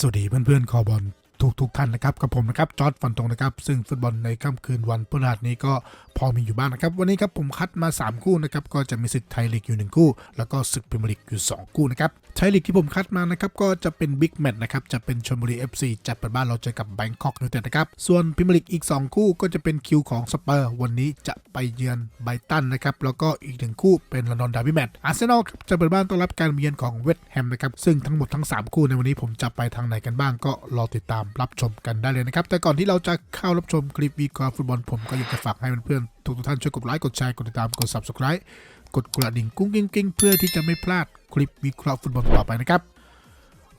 สวัสดีเพื่อนๆคอบอล ทุกทุกๆท่านนะครับกับผมนะครับจอร์ดฟันตรงนะครับ ซึ่งฟุตบอลในค่ำคืนวันพฤหัสนี้ก็พอมีอยู่บ้างนะครับ วันนี้ครับผมคัดมา 3 คู่นะครับ ก็จะมีศึกไทยลีกอยู่ 1 คู่ แล้วก็ศึกพรีเมียร์ลีกอยู่ 2 คู่นะครับไทยลีกที่ผมคัดมานะครับก็จะเป็นบิ๊กแมตช์นะครับจะเป็นชลบุรี FC จัดเปิดบ้านเราเจอกับแบงคอกยูไนเต็ดนะครับส่วนพรีเมียร์ลีกอีก 2 คู่ก็จะเป็นคิวของสเปอร์วันนี้จะไปเยือนไบตันนะครับแล้วก็อีกหนึ่งคู่เป็นลอนดอนดาร์บี้แมตช์อาร์เซนอลครับจะเปิดบ้านต้อนรับการเยือนของเวสต์แฮมนะครับซึ่งทั้งหมดทั้ง 3 คู่ในวันนี้ผมจะไปทางไหนกันบ้างก็รอติดตามรับชมกันได้เลยนะครับ แต่ก่อนที่เราจะเข้ารับชมคลิปวีคอฟุตบอลผมก็อยากจะฝากให้เพื่อนๆทุกท่านช่วยกดไลค์กดแชร์กดติดตามกด subscribe กดกระดิ่งกุ้งกิ้งกิ้งเพื่อที่จะไม่พลาดคลิปวิเคราะห์ฟุตบอลต่อไปนะครับ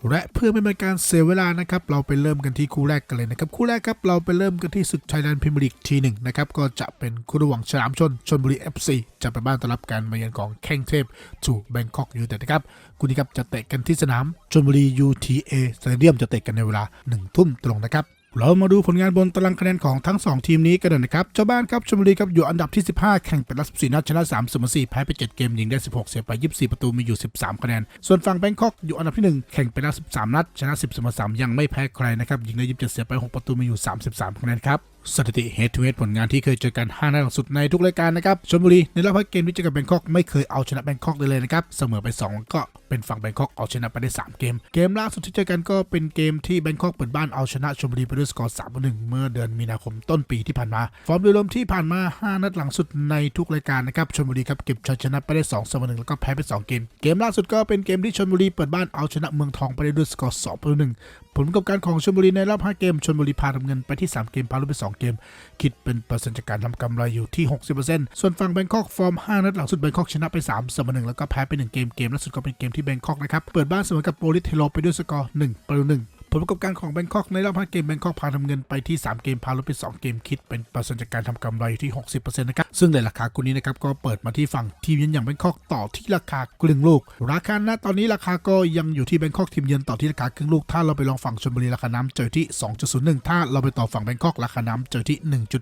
และเพื่อไม่เป็นการเสียเวลานะครับเราไปเริ่มกันที่คู่แรกกันเลยนะครับคู่แรกครับเราไปเริ่มกันที่ศึกไทยแลนด์พรีเมียร์ลีกทีหนึ่งนะครับก็จะเป็นคู่ระหว่างฉลามชนชนบุรี FC จะไปบ้านต้อนรับการมาเยือนของแข้งเทพจูแบงคอกยูไนเต็ดนะครับคู่นี้ครับจะเตะกันที่สนามชนบุรี UTA สเตเดียมจะเตะกันในเวลา1ทุ่มตรงนะครับ เรามาดูผลงานบนตารางคะแนนของทั้ง 2 ทีมนี้กันเลยนะครับ เจ้าบ้านครับชมบุรีครับอยู่อันดับที่ 15 แข่งเป็นรัส14นัดชนะ3เสมอ4แพ้ไป 7 เกมยิงได้ 16 เสียไป 24 ประตูมีอยู่ 13 คะแนน ส่วนฝั่งแบงคอกอยู่อันดับที่ 1 แข่งเป็นรัส13 นัดชนะ 10เสมอ3ยังไม่แพ้ใครนะครับยิงได้ 27 เสียไป 6 ประตูมีอยู่ 33 คะแนนครับ สถิติ head to head ผลงานที่เคยเจอกัน5นัดหลังสุดในทุกรายการนะครับชลบุรีในรอบ5เกมที่เจอกับแบงคอกไม่เคยเอาชนะแบงคอกเลยเลยนะครับ เสมอไป2ก็เป็นฝั่งแบงคอกเอาชนะไปได้ 3 เกม เกมล่าสุดที่เจอกันก็เป็นเกมที่แบงคอกเปิดบ้านเอาชนะชลบุรีไปด้วยสกอร์3ต่อ1เมื่อเดือนมีนาคมต้นปีที่ผ่านมา ฟอร์มโดยรวมที่ผ่านมา 5 นัดหลังสุดในทุกรายการนะครับชลบุรีครับเก็บชัยชนะไปได้2เสมอ1แล้วก็แพ้ไป 2 เกม เกมล่าสุดก็เป็นเกมที่ชลบุรีเปิดบ้านเอาชนะเมืองทองไปได้ด้วยสกอร์2ต่อ1 ผลประกอบการของชลบุรีในรอบ 5 เกมชลบุรีพาทำเงินไปที่ 3 เกม พาลุไป 2 เกม คิดเป็นเปอร์เซ็นต์จากการทำกำไรอยู่ที่ 60%ส่วนฝั่งแบงคอกฟอร์ม 5 นัดหลังสุดแบงคอกชนะไป3เสมอ1แล้วก็แพ้ไป 1 เกม เกมล่าสุดก็เป็นเกมที่แบงคอกนะครับ เปิดบ้านเสมอกับโปลิสเทโลไปด้วยสกอร์1ประตู1 ผลประกอบการของแบงคอกในรอบ5เกมแบงคอกพาทำเงินไปที่ 3 เกมพาลดไป 2 เกมคิดเป็นเปอร์เซ็นต์จากการทำกำไรอยู่ที่ 60%นะครับซึ่งในราคาคู่นี้นะครับก็เปิดมาที่ฝั่งทีมเยือนอย่างแบงคอกต่อที่ราคาครึ่งลูก ราคาณตอนนี้ราคาก็ยังอยู่ที่แบงคอกทีมเยือนต่อที่ราคาครึ่งลูก ถ้าเราไปลองฝั่งชลบุรีราคาน้ำเจอที่ 2.01 ถ้าเราไปต่อฝั่งแบงคอกราคาน้ำเจอที่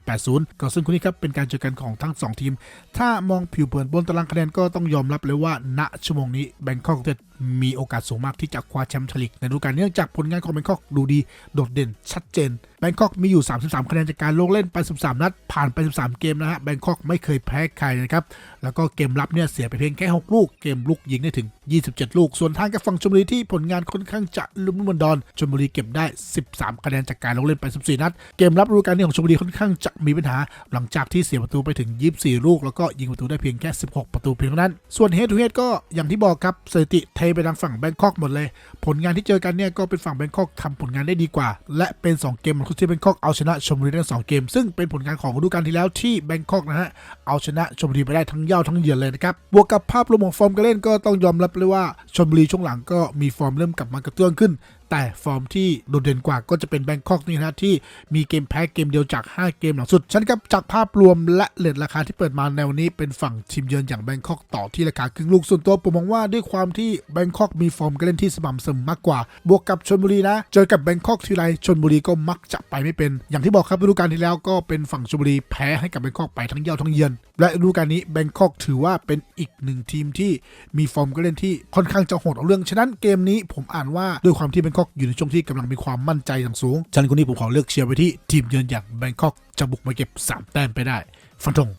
1.80 ก็ซึ่งคู่นี้ครับเป็นการเจอกันของทั้ง 2 ทีม ถ้ามองผิวเผินบนตารางคะแนนก็ต้องยอมรับเลยว่าณชั่วโมงนี้แบงคอกเต็ดมีโอกาสสูงมากที่จะคว้าแชมป์ไทยลีกในฤดูกาลเนื่องจากผลงานของแบงคอกดูดีโดดเด่นชัดเจนแบงคอกมีอยู่ 33 คะแนนจากการลงเล่นไป 13 นัด ผ่านไป 13 เกมนะฮะแบงคอกไม่เคยแพ้ใครนะครับ แล้วก็เกมรับเนี่ยเสียไปเพียงแค่ 6 ลูก เกมลุกยิงได้ถึง 27 ลูก ส่วนทางกับฝั่งชลบุรีที่ผลงานค่อนข้างจะลุ่มลุ่มดอนชลบุรีเก็บได้ 13 คะแนนจากการลงเล่นไป 14 นัด เกมรับฤดูกาลนี้ของชลบุรีค่อนข้างจะมีปัญหา หลังจากที่เสียประตูไปถึง 24 ลูก แล้วก็ยิงประตูได้เพียงแค่ 16 ประตูเพียงเท่านั้น ส่วนเฮดทูเฮดก็อย่างที่บอกครับสถิติเทไปทางฝั่งแบงคอกหมดเลย ผลงานที่เจอกันเนี่ยก็เป็นฝั่งแบงคอกทำผลงานได้ดีกว่า และเป็น 2 เกมที่แบงคอกเอาชนะชมบุรีทั้งสองเกม ซึ่งเป็นผลงานของฤดูกาลที่แล้วที่แบงคอกนะฮะเอาชนะชมบุรีไปได้ทั้งเย่าทั้งเยือนเลยนะครับบวกกับภาพรวมของฟอร์มการเล่นก็ต้องยอมรับเลยว่าชมบุรีช่วงหลังก็มีฟอร์มเริ่มกลับมากระเตื้องขึ้นแต่ฟอร์มที่โดดเด่นกว่าก็จะเป็นแบงคอกนี่นะที่มีเกมแพ้เกมเดียวจาก 5 เกมหลังสุดฉันครับจากภาพรวมและเลทราคาที่เปิดมาแนวนี้เป็นฝั่งทีมเยือนอย่างแบงคอกต่อที่ราคาครึ่งลูกส่วนตัวผมมองว่าด้วยความที่แบงคอกมีฟอร์มการเล่นที่สม่ำเสมอมากกว่า บวกกับชนบุรีนะเจอกับแบงคอกทีไรชนบุรีก็มักจะไปไม่เป็น อย่างที่บอกครับฤดูกาลที่แล้วก็เป็นฝั่งชนบุรีแพ้ให้กับแบงคอกไปทั้งเย้าทั้งเยือนและฤดูกาลนี้แบงคอกถือว่าเป็นอีกหนึ่งทีมที่มีฟอร์มการเล่นที่ค่อนข้างจะโหดเอาเรื่องฉะนั้นเกมนี้ผมอ่านว่าด้วยความที่แบงคอกอยู่ในช่วงที่กำลังมีความมั่นใจอย่างสูง ฉันคนนี้ผมขอเลือกเชียร์ไปที่ทีมเยือนอย่างแบงคอกจะบุกมาเก็บ 3 แต้มไปได้ ฟันธง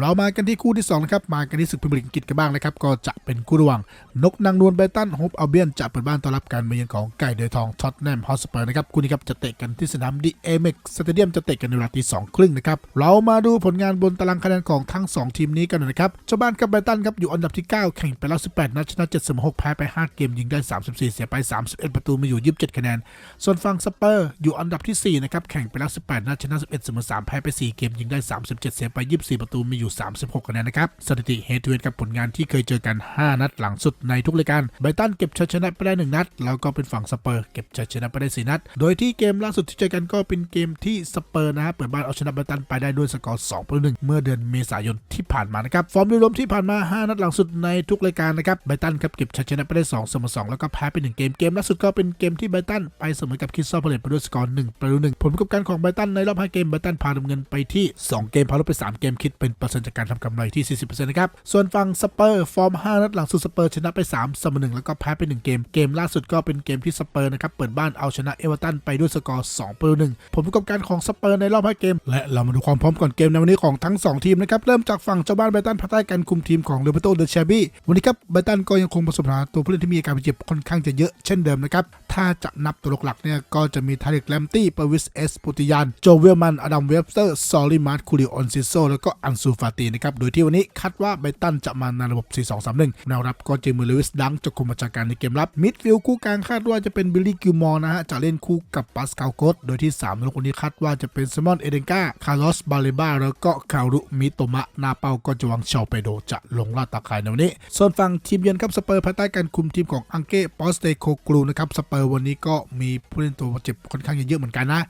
เรามากันที่คู่ที่2นะครับมากันที่ศึกพรีเมียร์ลีกอังกฤษกันบ้างนะครับก็จะเป็นคู่ระหว่างนกนางนวลไบตันโฮปอัลเบียนจะเปิดบ้านต้อนรับการมาเยือนของไก่เดือยทองท็อตแนมฮอสเปอร์นะครับคู่นี้ครับจะเตะกันที่สนามดีเอเม็กสเตเดียมจะเตะกันในเวลาตีสองครึ่งนะครับเรามาดูผลงานบนตารางคะแนนของทั้ง 2 ทีมนี้กันนะครับเจ้าบ้านกับไบตันครับอยู่อันดับที่ 9 แข่งไปแล้ว18นัดชนะ7เสมอ6แพ้ไป 5 เกมยิงได้ 34 เสียไป 31 ประตูมีอยู่ 27 คะแนน ส่วนฝั่งสเปอร์อยู่อันดับที่4นะครับแข่งไปแล้ว18นัดชนะ11เสมอ3แพ้ไป 4 เกมยิงได้ 37 เสียไป 24 ประตูมีอยู่ 36คะแนนนะครับสถิติเฮดทูเฮดกับผลงานที่เคยเจอกัน 5 นัดหลังสุดในทุกรายการไบตันเก็บชัยชนะไปได้ 1 นัด แล้วก็เป็นฝั่งสเปอร์เก็บชัยชนะไปได้ 4 นัด โดยที่เกมล่าสุดที่เจอกันก็เป็นเกมที่สเปอร์นะฮะเปิดบ้านเอาชนะไบตันไปได้ด้วยสกอร์2ต่อ1เมื่อเดือนเมษายนที่ผ่านมานะครับฟอร์มโดยรวมที่ผ่านมา 5 นัดหลังสุดในทุกรายการนะครับไบตันครับเก็บชัยชนะไปได้2เสมอ2แล้วก็แพ้ไป1เกมเกมล่าสุดก็เป็นเกมที่ไบตันไปเสมอกับคิสซอพเลตไปด้วยสกอร์1ประตู1ผลประกอบการของไบตันในรอบ5เกมไบตันพาดำเงินไปที่ 2 เกมพาลดไป 3 เกมคิดเป็นเปอร์เซ็นจากการทำกำไรที่ 40%นะครับ ส่วนฝั่งสเปอร์ฟอร์ม 5 นัดหลังสุดสเปอร์ชนะไป 3 เสมอ1แล้วก็แพ้ไป 1 เกม เกมล่าสุดก็เป็นเกมที่สเปอร์นะครับ เปิดบ้านเอาชนะเอเวอร์ตันไปด้วยสกอร์2ประตู1ผลประกอบการของสเปอร์ในรอบ5เกม และเรามาดูความพร้อมก่อนเกมในวันนี้ของทั้ง 2 ทีมนะครับ เริ่มจากฝั่งเจ้าบ้านไบตันภายใต้การคุมทีมของเรเบโตเดชาบี้วันนี้ครับไบตันก็ยังคงประสบปัญหาตัวผู้เล่นที่มีอาการบาดเจ็บค่อนข้างจะเยอะเช่นเดิมนะครับ ถ้าจะนับตัวหลักๆเนี่ย ก็จะมีทาริกแลมตี้ปวิสเอสปุติยานโจเวลมัน อดัมเวบสเตอร์ซอลิมาร์คูริออนซิโซแล้วก็อันซูฟาตีนะครับ โดยที่วันนี้คาดว่าไบตันจะมาในระบบ 4-2-3-1 แนวรับก็เจมือลวิสดังจะคุมบัญชาการในเกมรับ มิดฟิลด์คู่กลางคาดว่าจะเป็นบิลลี่กิลมอร์นะฮะ จะเล่นคู่กับปัสคาลโกตโดยที่3นักคนนี้คาดว่าจะเป็นซมอนเอเดนกาคาร์ลอสบาเลบาแล้วก็คารุมิโตมะนาเป้าก็จะวางชาวเปโดจะลงล่าตาข่ายในวันนี้ ส่วนฝั่งทีมเยือนครับสเปอร์ภายใต้การคุมทีมของอังเก้ปอสเตโคกรูนะครับสเปอร์วันนี้ก็มีผู้เล่นตัวเจ็บค่อนข้างเยอะเหมือนกันนะ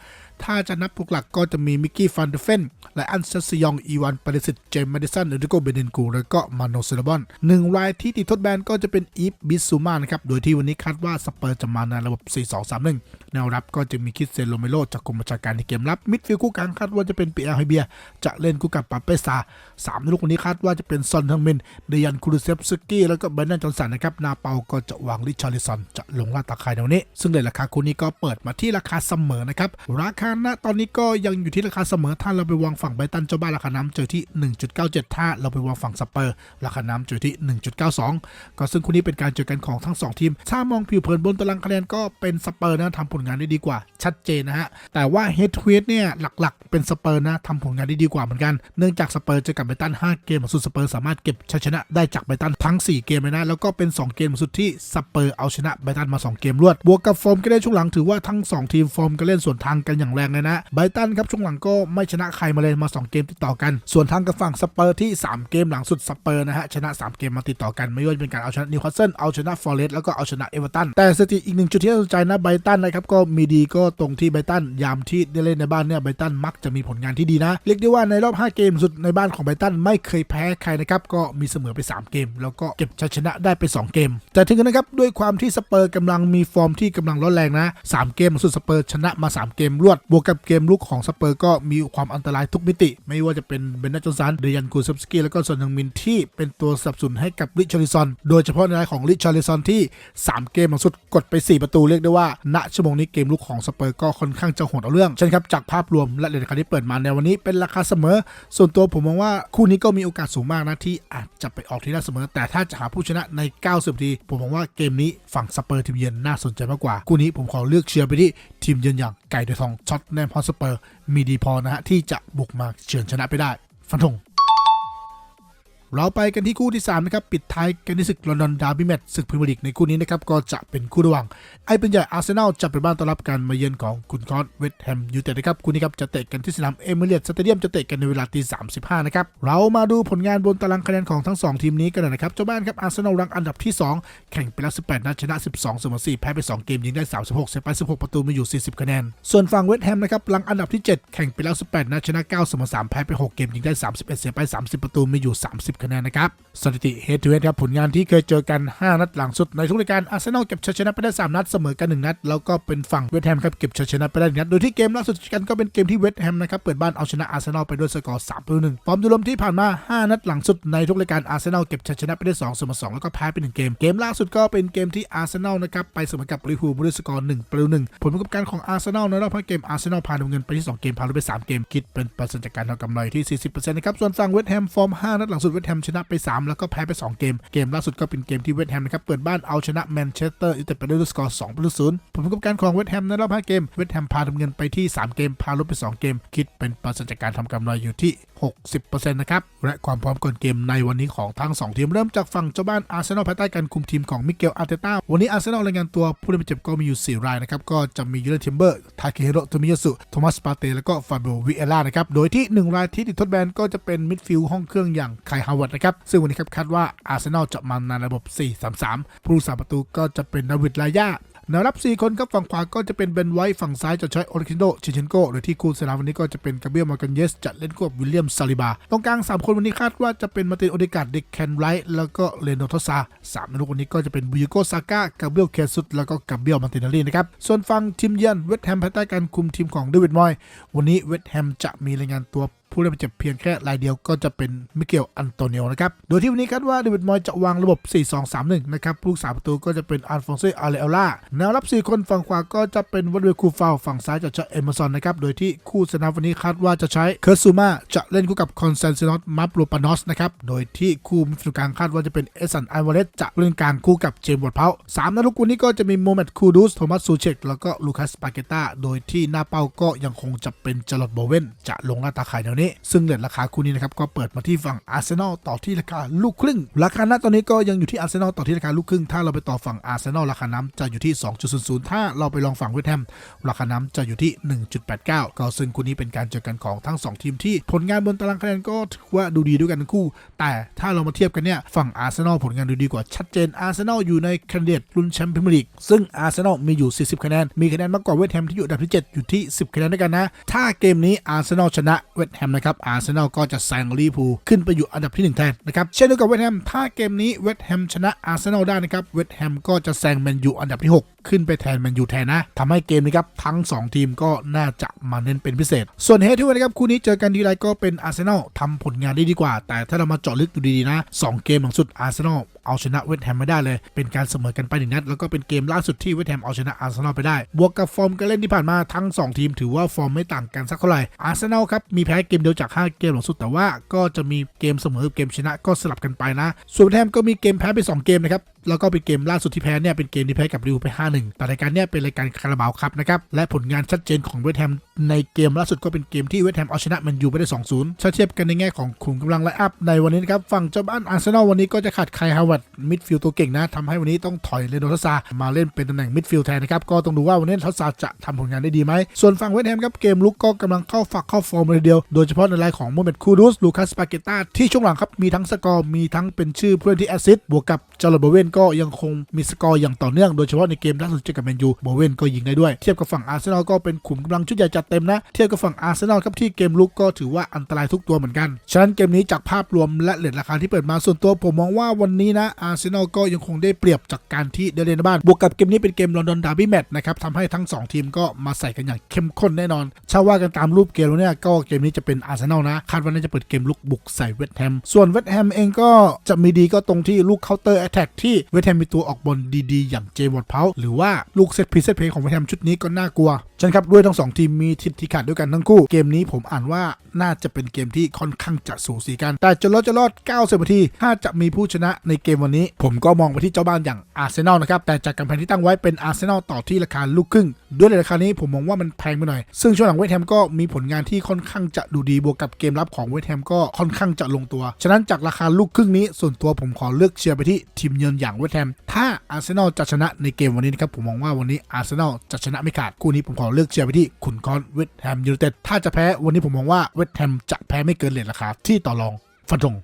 ถ้าจะนับพวกหลักก็จะมีมิกกี้ฟันเดเฟนและอันเซสยอง อีวานปาริสิตเจมส์มาดิสันเอริโกเบเดนกูแล้วก็มาโนเซลบอนหนึ่งรายที่ติดทดแบนก็จะเป็นอีฟบิสซูมานะครับ โดยที่วันนี้คาดว่าสเปอร์จะมาในระบบ 4-2-3-1 แนวรับก็จะมีคิดเซนโลเมโลจากกรมบัญชาการในเกมรับ มิดฟิลด์คู่กลางคาดว่าจะเป็นปีอาร์ไฮเบีย จะเล่นคู่กับปาเปซาสามลูกวันนี้คาดว่าจะเป็นซอนทังเมนเดยันคูรุเซฟสกี้แล้วก็เบนนันจอนสันนะครับนาเปาก็จะวางริชาร์ลิสันจะลงล่าตาข่ายในวันนี้ ซึ่งในราคาคู่นี้ก็เปิดมาที่ราคาเสมอนะครับราคาณตอนนี้ก็ยังอยู่ที่ราคาเสมอถ้าเราไปวางฝั่งไบตันเจ้าบ้านราคาน้ำเจอที่ 1.97 ถ้าเราไปวางฝั่งสเปอร์ ราคาน้ำเจอที่ 1.92 ก็ซึ่งคู่นี้เป็นการเจอกันของทั้ง 2 ทีม ถ้ามองผิวเผินบนตารางคะแนนก็เป็นสเปอร์นะทำผลงานได้ดีกว่าชัดเจนนะฮะ แต่ว่าเฮดทูเฮดเนี่ยหลักๆ เป็นสเปอร์นะทำผลงานได้ดีกว่าเหมือนกันเนื่องจากสเปอร์เจอกับไบตัน 5 เกมสุดสเปอร์สามารถเก็บชัยชนะได้จากไบตันทั้ง 4 เกมเลยนะแล้วก็เป็น 2 เกมสุดที่สเปอร์เอาชนะไบตันมา 2 เกมรวดบวกกับฟอร์มการเล่นช่วงหลังถือว่าทั้ง 2 ทีมฟอร์มการเล่นส่วนทางกันอย่างแรงเลยนะไบรตันครับช่วงหลังก็ไม่ชนะใครมาเลยมา 2 เกมติดต่อกัน ส่วนทางกับฝั่งสเปอร์ที่ 3 เกมหลังสุดสเปอร์นะฮะชนะ 3 เกมมาติดต่อกันไม่ว่าจะเป็นการเอาชนะนิวคาสเซิลเอาชนะฟอร์เรสต์แล้วก็เอาชนะเอเวอร์ตันแต่สถิติอีกหนึ่งจุดที่น่าสนใจนะไบรตันนะครับก็มีดีก็ตรงที่ไบรตันยามที่ได้เล่นในบ้านเนี่ยไบรตันมักจะมีผลงานที่ดีนะเรียกได้ว่าในรอบ 5 เกมสุดในบ้านของไบรตันไม่เคยแพ้ใครนะครับก็มีเสมอไป 3 เกม แล้วก็เก็บชัยชนะได้ไป 2 เกม แต่ถึงกันนะครับด้วยความที่สเปอร์กำลังมีฟอร์มที่กำลังร้อนแรงนะ3เกมสุดสเปอร์ชนะมา 3 เกมรวดบวกกับเกมลุกของสเปอร์ก็มีความอันตรายทุกมิติ ไม่ว่าจะเป็นเบนนาจอนสันเดยันกูเซฟสกี้แล้วก็ซอนทังมินที่เป็นตัวสับสนให้กับริชาริซอน โดยเฉพาะในรายของริชาริซอนที่ 3 เกมหลังสุดกดไป 4 ประตูเรียกได้ว่า ณชั่วโมงนี้เกมลุกของสเปอร์ก็ค่อนข้างจะโหดเอาเรื่องเช่นครับจากภาพรวมและเรนคาที่เปิดมาในวันนี้เป็นราคาเสมอ ส่วนตัวผมมองว่าคู่นี้ก็มีโอกาสสูงมากนะที่อาจจะไปออกที่น่าเสมอ แต่ถ้าจะหาผู้ชนะใน 90นาทีผมมองว่าเกมนี้ฝั่งสเปอร์ทีมเยือนน่าสนใจมากกว่าคู่นี้ผมขอเลือกเชียร์ไปที่ทีมเยือนอย่างไก่เดอทองชอตแนมฮอสเปอร์มีดีพอนะฮะที่จะบุกมาเฉือนชนะไปได้ ฟันธง เราไปกันที่คู่ที่3นะครับปิดท้ายกันที่ศึกลอนดอนดาร์บี้แมตช์ศึกพรีเมียร์ลีกในคู่นี้นะครับก็จะเป็นคู่ระหว่างไอ้เป็นใหญ่อาร์เซนอลจะเป็นบ้านต้อนรับการมาเยือนของคุณคอนเวสต์แฮมยูไนเต็ดนะครับคู่นี้ครับจะเตะกันที่สนามเอเมเลียตสเตเดียมจะเตะกันในเวลาตี35นะครับเรามาดูผลงานบนตารางคะแนนของทั้ง 2 ทีมนี้กันหน่อยนะครับเจ้าบ้านครับอาร์เซนอลรังอันดับที่ 2 แข่งไปแล้ว18นัดชนะ 12เสมอ4แพ้ไป 2 เกมยิงได้ 36เสียไป 16 ประตูมีอยู่ 40 คะแนน ส่วนฝั่งเวสต์แฮมนะครับรังอันดับที่ 7 แข่งไปแล้ว18นัดชนะ9เสมอ3แพ้ไป 6 เกมยิงได้ 31เสียไป 30 ประตูมีอยู่ 30คะแนนนะครับสถิติเฮดทูเฮดครับผลงานที่เคยเจอกัน 5 นัดหลังสุดในทุกรายการอาร์เซนอลเก็บชัยชนะไปได้ 3 นัดเสมอกัน 1 นัด แล้วก็เป็นฝั่งเวสต์แฮมครับเก็บชัยชนะไปได้1นัด โดยที่เกมล่าสุดกันก็เป็นเกมที่เวสต์แฮมนะครับเปิดบ้านเอาชนะอาร์เซนอลไปด้วยสกอร์3ต่อ1ฟอร์มโดยรวมที่ผ่านมา 5 นัดหลังสุดในทุกรายการอาร์เซนอลเก็บชัยชนะไปได้2เสมอ2แล้วก็แพ้ไป1เกมเกมล่าสุดก็เป็นเกมที่อาร์เซนอลนะครับไปเสมอกับลิเวอร์พูลด้วยสกอร์1ต่อ1ผลประกอบการของอาร์เซนอลในรอบ5เกมอาร์เซนอลพาดำเงินไปที่2เกมพาลดไป3เกมคิดเป็นเปอร์เซ็นต์จากการทำกำไรที่ 40%นะครับส่วนฝั่งเวสต์แฮมฟอร์ม5นัดหลังสุดเวสต์แฮมชนะไป 3 แล้วก็แพ้ไป 2 เกม เกมล่าสุดก็เป็นเกมที่เวสต์แฮมนะครับ เปิดบ้านเอาชนะแมนเชสเตอร์ยูไนเต็ดไปด้วยสกอร์2ต่อ0ผลประกอบการของเวสต์แฮมในรอบ 5 เกม เวสต์แฮมพาทำเงินไปที่ 3 เกม พาลดไป 2 เกม คิดเป็นเปอร์เซ็นต์จากการทำกำไรอยู่ที่ 60%นะครับ และความพร้อมก่อนเกมในวันนี้ของทั้ง 2 ทีม เริ่มจากฝั่งเจ้าบ้านอาร์เซนอลภายใต้การคุมทีมของมิเกลอาร์เตต้าวันนี้อาร์เซนอลรายงานตัวผู้เล่นเจ็บก็มีอยู่ 4 รายนะครับ ก็จะมียูเลนเทมเบอร์ ทาเคฮิโรโทมิยาสุโทมัสปาเต แล้วก็ฟาเบโอวิเอล่านะครับ โดยที่ 1 รายที่ติดทดแบนก็จะเป็นมิดฟิลด์ห้องเครื่องอย่างไคฮาวเวิร์ดนะครับ ซึ่งวันนี้ครับคาดว่าอาร์เซนอลจะมาในระบบ 4-3-3 ผู้รักษาประตูก็จะเป็นดาวิดลายา แนวรับ 4 คนครับฝั่งขวาก็จะเป็นเบนไวท์ฝั่งซ้ายจะใช้โอเลคินโดชิเชนโกโดยที่คูณสนามวันนี้ก็จะเป็นกาเบียลมาร์กันเยสจะเล่นคู่กับวิลเลียมซาลิบา ตรงกลาง 3 คนวันนี้คาดว่าจะเป็นมาตินโอเดกาดเด็กแคนไรท์แล้วก็เลโนโทซาสามลูกวันนี้ก็จะเป็นบุยโกซาก้ากาเบียลเคซุตแล้วก็กาเบียลมาตินาลีนะครับส่วนฝั่งทีมเยือนเวสต์แฮมภายใต้การคุมทีมของเดวิดมอย วันนี้เวสต์แฮมจะมีรายงานตัว ผู้เล่นบาดเจ็บเพียงแค่รายเดียวก็จะเป็นมิเกลอันโตเนียนะครับ โดยที่วันนี้คาดว่าเดวิดมอยจะวางระบบ 4-2-3-1 นะครับผู้รักษาประตูก็จะเป็นอัลฟอนโซอาเลเอล่าแนวรับ 4 คนฝั่งขวาก็จะเป็นวัตเวคูฟาวฝั่งซ้ายจะเจาเอมอร์ซอนนะครับ โดยที่คู่สนามวันนี้คาดว่าจะใช้เคิร์ซูมาจะเล่นคู่กับคอนเซนซินอสมับโรปานอสนะครับ โดยที่คู่มิดฟิลด์กลางคาดว่าจะเป็นเอสันไอวาเลสจะเล่นกลางคู่กับเจมส์วอร์ดเพาสามนักลุกวันนี้ก็จะมีโมเมตคูดูสโทมัสซูเชกแล้วก็ลูคัสปาเกต้าโดยที่หน้าเป้าก็ยังคงจะเป็นจลอดโบเวนจะลงหน้าตาขายแนวนี้ซึ่งเลทราคาคู่นี้นะครับก็เปิดมาที่ฝั่งอาร์เซนอลต่อที่ราคาลูกครึ่ง ราคาณตอนนี้ก็ยังอยู่ที่อาร์เซนอลต่อที่ราคาลูกครึ่ง ถ้าเราไปต่อฝั่งอาร์เซนอลราคาน้ำจะอยู่ที่ 2.00 ถ้าเราไปลองฝั่งเวสต์แฮมราคาน้ำจะอยู่ที่ 1.89 ก็ซึ่งคู่นี้เป็นการเจอกันของทั้ง 2 ทีมที่ผลงานบนตารางคะแนนก็ถือว่าดูดีด้วยกันทั้งคู่ แต่ถ้าเรามาเทียบกันเนี่ยฝั่งอาร์เซนอลผลงานดูดีกว่าชัดเจนอาร์เซนอลอยู่ในแคนดิเดตลุ้นแชมป์พรีเมียร์ลีกซึ่งอาร์เซนอลมีอยู่ 40 คะแนนมีคะแนนมากกว่าเวสต์แฮมที่อยู่อันดับที่ 7 อยู่ที่ 10 คะแนนด้วยกันนะ ถ้าเกมนี้อาร์เซนอลชนะเวสต์แฮมนะครับอาร์เซนอลก็จะแซงลิเวอร์พูลขึ้นไปอยู่อันดับที่หนึ่งแทนนะครับเช่นเดียวกับเวสต์แฮมถ้าเกมนี้เวสต์แฮมชนะอาร์เซนอลได้นะครับเวสต์แฮมก็จะแซงแมนยูอันดับที่ 6 ขึ้นไปแทนแมนยูแทนนะทำให้เกมนี้ครับทั้ง 2 ทีมก็น่าจะมาเน้นเป็นพิเศษ ส่วนเฮที่วันนะครับคู่นี้เจอกันทีไรก็เป็นอาร์เซนอลทำผลงานได้ดีกว่า แต่ถ้าเรามาเจาะลึกดูดีๆนะ 2 เกมหลังสุดอาร์เซนอลเอาชนะเวสต์แฮมไม่ได้เลย เป็นการเสมอกันไปหนึ่งนัด แล้วก็เป็นเกมล่าสุดที่เวสต์แฮมเอาชนะอาร์เซนอลไปได้ บวกกับฟอร์มการเล่นที่ผ่านมาทั้ง 2 ทีมถือว่าฟอร์มไม่ต่างกันสักเท่าไหร่อาร์เซนอลครับมีแพ้เกมเดียวจาก 5 เกมหลังสุด แต่ว่าก็จะมีเกมเสมอเกมชนะก็สลับกันไปนะ ส่วนแทมก็มีเกมแพ้ไป 2 เกมนะครับ แล้วก็เป็นเกมล่าสุดที่แพ้เนี่ยเป็นเกมที่แพ้กับลิเวอร์พูลไป 5-1 แต่รายการเนี่ยเป็นรายการคาราบาวครับนะครับ และผลงานชัดเจนของเวสต์แฮมในเกมล่าสุดก็เป็นเกมที่เวสต์แฮมเอาชนะแมนยูไปได้ 2-0ถ้าเทียบกันในแง่ของขุมกำลังไลอัพในวันนี้นะครับฝั่งเจ้าบ้านอาร์เซนอลวันนี้ก็จะขาดไคลฮาวเวิร์ดมิดฟิลด์ตัวเก่งนะทำให้วันนี้ต้องถอยเลโนทัสซามาเล่นเป็นตำแหน่งมิดฟิลด์แทนนะครับก็ต้องดูว่าวันนี้ทัสซาจะทำผลงานได้ดีไหมส่วนฝั่งเวสต์แฮมครับเกมลุกก็กำลังเข้าฝักเข้าฟอร์มเลยเดียว โดยเฉพาะในรายของโมเมตคูดูสลูคัสปาเกต้าที่ช่วงหลังครับมีทั้งสกอร์มีทั้งเป็นชื่อผู้เล่นที่แอสซิสบวกกับจอร์โบเวนก็ยังคงมีสกอร์อย่างต่อเนื่องโดยเฉพาะในเกมล่าสุดเจอกับแมนยูโบเวนก็ยิงได้ด้วยเทียบกับฝั่งอาร์เซนอลก็เป็นขุมกำลังชุดใหญ่จัดเต็มนะ เทียบกับฝั่งอาร์เซนอลครับที่เกมลุกก็ถือว่าอันตรายทุกตัวเหมือนกัน ฉะนั้นเกมนี้จากภาพรวมและเลทราคาที่เปิดมาส่วนตัวผมมองว่าวันนี้นะอาร์เซนอลก็ยังคงได้เปรียบจากการที่ได้เล่นบ้าน บวกกับเกมนี้เป็นเกมลอนดอนดาร์บี้แมตช์นะครับทำให้ทั้ง 2 ทีมก็มาใส่กันอย่างเข้มข้นแน่นอนถ้าว่ากันตามรูปเกมแล้วเนี่ยก็เกมนี้จะเป็นอาร์เซนอลนะคาดว่าน่าจะเปิดเกมลุกบุกใส่เวสต์แฮมส่วนเวสต์แฮมเองก็จะมีดีก็ตรงที่ลูกเคาน์เตอร์แอตแทกที่เวสต์แฮมมีตัวออกบอลดีๆ อย่างเจวอดเพาหรือว่าลูกเซตพีเซตเพย์ของเวสต์แฮมชุดนี้ก็น่ากลัวฉันครับด้วยทั้งสองทีมมีทิศที่ขาดด้วยกันทั้งคู่ เกมนี้ผมอ่านว่าน่าจะเป็นเกมที่ค่อนข้างจะสูสีกัน แต่จะรอดจะรอด 90นาที ถ้าจะมีผู้ชนะในเกมวันนี้ ผมก็มองไปที่เจ้าบ้านอย่างอาร์เซนอลนะครับ แต่จากการแผนที่ตั้งไว้เป็นอาร์เซนอลต่อที่ราคาลูกครึ่ง ด้วยราคานี้ผมมองว่ามันแพงไปหน่อย ซึ่งช่วงหลังเวสต์แฮมก็มีผลงานที่ค่อนข้างจะดูดีบวกกับเกมรับของเวสต์แฮมก็ค่อนข้างจะลงตัว ฉะนั้นจากราคาลูกครึ่งนี้ส่วนตัวผมขอเลือกเชียร์ไปที่ทีมเยือนอย่างเวสต์แฮมถ้าอาร์เซนอลจะชนะในเกมวันนี้นะครับผมมองว่าวันนี้อาร์เซนอลจะชนะไม่ขาดคู่นี้ผมขอเลือกเชียร์ไปที่ขุนคอนเวสต์แฮมยูไนเต็ดถ้าจะแพ้วันนี้ผมมองว่าเวสต์แฮมจะแพ้ไม่เกินเลทราคาที่ต่อรองฟันธง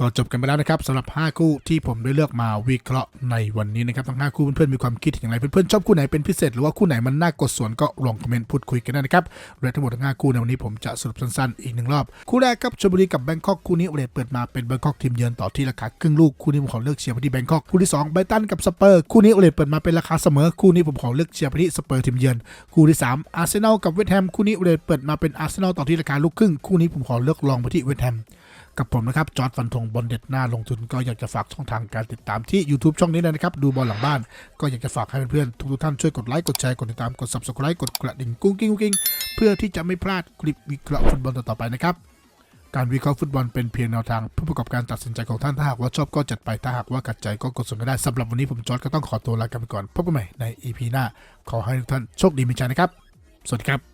ก็จบกันไปแล้วนะครับสำหรับ 5 คู่ที่ผมได้เลือกมาวิเคราะห์ในวันนี้นะครับทั้ง 5 คู่เพื่อนๆมีความคิดอย่างไรเพื่อนๆชอบคู่ไหนเป็นพิเศษ หรือว่าคู่ไหนมันน่ากดสวนก็ลองคอมเมนต์พูดคุยกันได้นะครับและทั้งหมดทั้ง5คู่ในวันนี้ผมจะสรุปสั้นๆอีกหนึ่งรอบ คู่แรกครับชลบุรีกับแบงคอกคู่นี้เรทเปิดมาเป็นแบงคอกทีมเยือนต่อที่ราคาครึ่งลูกคู่นี้ผมขอเลือกเชียร์ไปที่แบงคอกคู่ที่2ไบรตันกับสเปอร์คู่นี้เรทเปิดมาเป็นราคาเสมอคู่นี้ผมขอเลือกเชียร์ไปที่สเปอร์ทีมเยือนคู่ที่3อาร์เซนอลกับเวสต์แฮมคู่นี้เรทเปิดมาเป็นอาร์เซนอลต่อที่ราคาลูกครึ่งคู่นี้ผมขอเลือกลองไปที่เวสต์แฮม กับผมนะครับ จอร์ดฟันธงบอลเด็ดหน้าลงทุนก็อยากจะฝากช่องทางการติดตามที่ YouTube ช่องนี้เลยนะครับ ดูบอลหลังบ้าน ก็อยากจะฝากให้เพื่อนๆทุกๆท่านช่วยกดไลค์ กดแชร์ กดติดตาม กด subscribe กดกระดิ่งกุ้งกิ้งกุ้งกิ้งเพื่อที่จะไม่พลาดคลิปวิเคราะห์ฟุตบอลต่อๆไปนะครับ การวิเคราะห์ฟุตบอลเป็นเพียงแนวทางเพื่อประกอบการตัดสินใจของท่านถ้าหากว่าชอบก็จัดไปถ้าหากว่ากัดใจก็กดส่งก็ได้สำหรับวันนี้ผมจอร์ดก็ต้องขอตัวลากันไปก่อนพบกันใหม่ใน EP หน้า ขอให้ทุกท่านโชคดีมีใจนะครับ สวัสดีครับ